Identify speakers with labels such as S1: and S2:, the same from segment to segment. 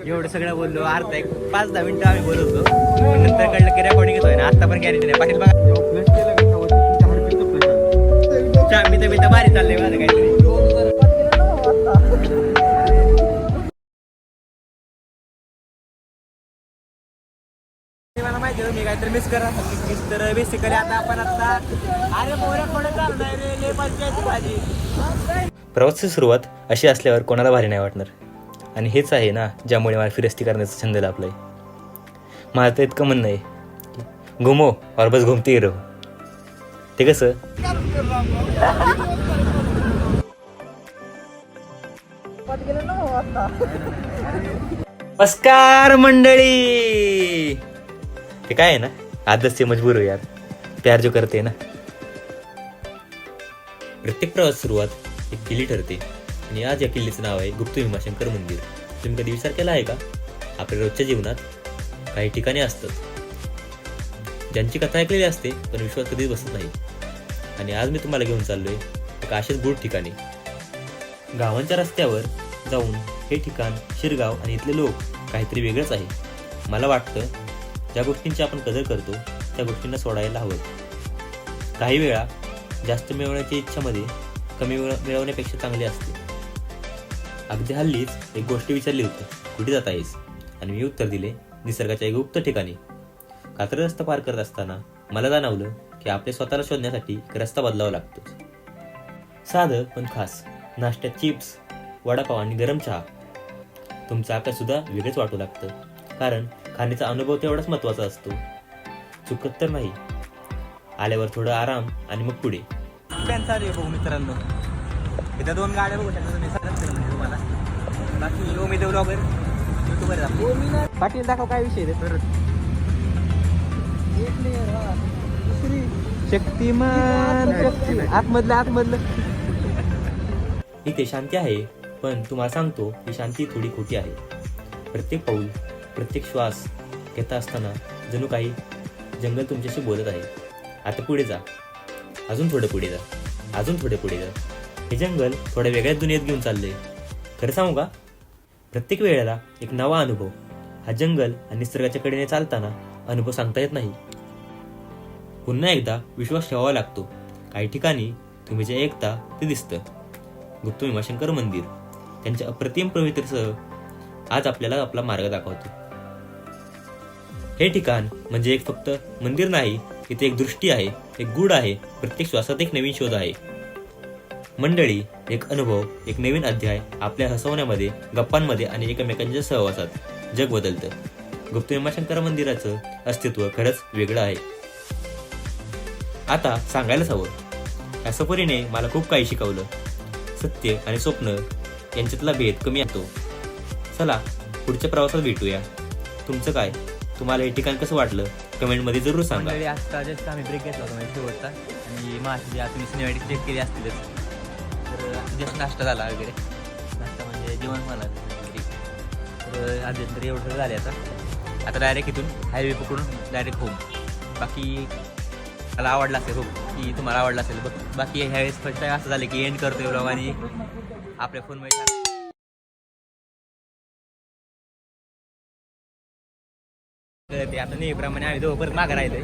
S1: एवढं सगळं बोललो अर्धा एक पाच दहा मिनिटं आम्ही बोलत होतो. नंतर कळलं की रेकॉर्डिंग होय ना आता पण गॅरेंटी नाही. पाटील बघा. मी तर मी तर भारी चाललंय माझं काहीतरी. मला माहिती होतं मी काहीतरी मिस करत मिस तर बेसिकली आता आपण आता अरे मोऱ्या पुढे चालणार रे भाजी प्रवासाची सुरुवात अशी असल्यावर कोणाला भारी नाही वाटणार? आणि हेच आहे ना ज्यामुळे मला फिरस्ती करण्याचा छंद लाभलाय. माझं तर इतकं म्हणणं आहे घुमो और बस घुमते रहो. ते कसं? नमस्कार मंडळी! ते काय आहे ना? आदत से मजबूर हो यार. प्यार जो करते ना. प्रत्येक प्रवास सुरुवात एक किल्ली ठरते. आणि आज या किल्ल्याचं नाव आहे गुप्त भीमाशंकर मंदिर. तुम्ही कधी विचार केला आहे का? आपल्या रोजच्या जीवनात काही ठिकाणे असतात. ज्यांची कथा ऐकलेली असते पण विश्वास कधीच बसत नाही. आणि आज मी तुम्हाला घेऊन चाललोय एका अशाच गुड ठिकाणी. गावांच्या रस्त्यावर जाऊन हे ठिकाण शिरगाव आणि इथले लोक काहीतरी वेगळंच आहे. मला वाटतं ज्या गोष्टींची आपण कदर करतो त्या गोष्टींना सोडायला हवं. काही वेळा जास्त मिळवण्याची इच्छामध्ये कमी मिळवण्यापेक्षा चांगली असते. अगदी हल्लीच एक गोष्ट विचारली होती. कुठे जात आहेस? आणि मी उत्तर दिले निसर्गाच्या एक गुप्त ठिकाणी. कात्र रस्ता पार करत असताना मला जाणवलं की आपल्या स्वतःला शोधण्यासाठी एक रस्ता बदलावा लागतो साधं पण खास नाश्त्यात चिप्स वडापाव आणि गरम चहा. तुमचं आकाश सुद्धा वेगळंच वाटू लागतं कारण खाण्याचा अनुभव तेवढाच महत्त्वाचा असतो. चुकत तर नाही. आल्यावर थोडं आराम आणि मग पुढे. मित्रांनो. इथं दोन गाड्या बघू शकता तुम्ही सांगत म्हणजे तुम्हाला. बाकी ओमी देव ब्लॉगर युट्यूबर पाटील दाखव काय विषय आहे परत. शक्तिमान. शक्ती आतमधलं. आतमधलं इथे शांती आहे पण तुम्हाला सांगतो ही शांती थोडी खोटी आहे. प्रत्येक पाऊल प्रत्येक श्वास घेता असताना जणू काही जंगल तुमच्याशी बोलत आहे. आता पुढे जा. अजून थोडं पुढे जा. अजून थोडे पुढे जा. हे जंगल थोड्या वेगळ्याच दुनियेत घेऊन चालले खरं सांगू का? प्रत्येक वेळेला एक नवा अनुभव हा जंगल आणि निसर्गाच्या कडेने चालताना अनुभव सांगता येत नाही. पुन्हा एकदा विश्वास ठेवावा लागतो. काही ठिकाणी तुम्ही जे ऐकता ते दिसतं. गुप्त भीमाशंकर मंदिर त्यांच्या अप्रतिम पवित्रसह आज आपल्याला आपला मार्ग दाखवतो. हे ठिकाण म्हणजे एक फक्त मंदिर नाही इथे एक दृष्टी आहे एक गुड आहे प्रत्येक श्वासात एक नवीन शोध आहे. मंडळी एक अनुभव एक नवीन अध्याय आपल्या हसवण्यामध्ये गप्पांमध्ये आणि एकमेकांच्या सहवासात. जग बदलतं. गुप्त भीमाशंकर मंदिराचं अस्तित्व खरंच वेगळं आहे. आता सांगायलाच हवं. या सफरीने मला खूप काही शिकवलं. सत्य आणि स्वप्न यांच्यातला भेद कमी येतो चला पुढच्या प्रवासात भेटूया. तुमचं काय? तुम्हाला हे ठिकाण कसं वाटलं? कमेंटमध्ये जरूर सांगा.
S2: आम्ही ब्रेक घेतला होता म्हणजे शेवटचा. आणि माझी तुम्ही सिनेमॅटिक चेक केली असतीलच. तर जस्ट नाश्ता झाला वगैरे. नाश्ता म्हणजे जेवण मला तर अजून तरी एवढं झाले आता. आता डायरेक्ट इथून हायवे पकडून डायरेक्ट होम बाकी मला आवडला असेल हो की तुम्हाला आवडला असेल. बघ बाकी ह्यावेळेस फर्स्ट असं झालं की एंड करतोय एवढं आणि आपल्या फोनमध्ये ते आता नेहमीप्रमाणे आम्ही दोघं परत मागं राहिलोय.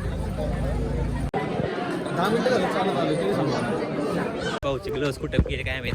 S3: दहा मिनिटं
S2: पाऊचे ग्लोव्स कुठं गेले काय माहिती.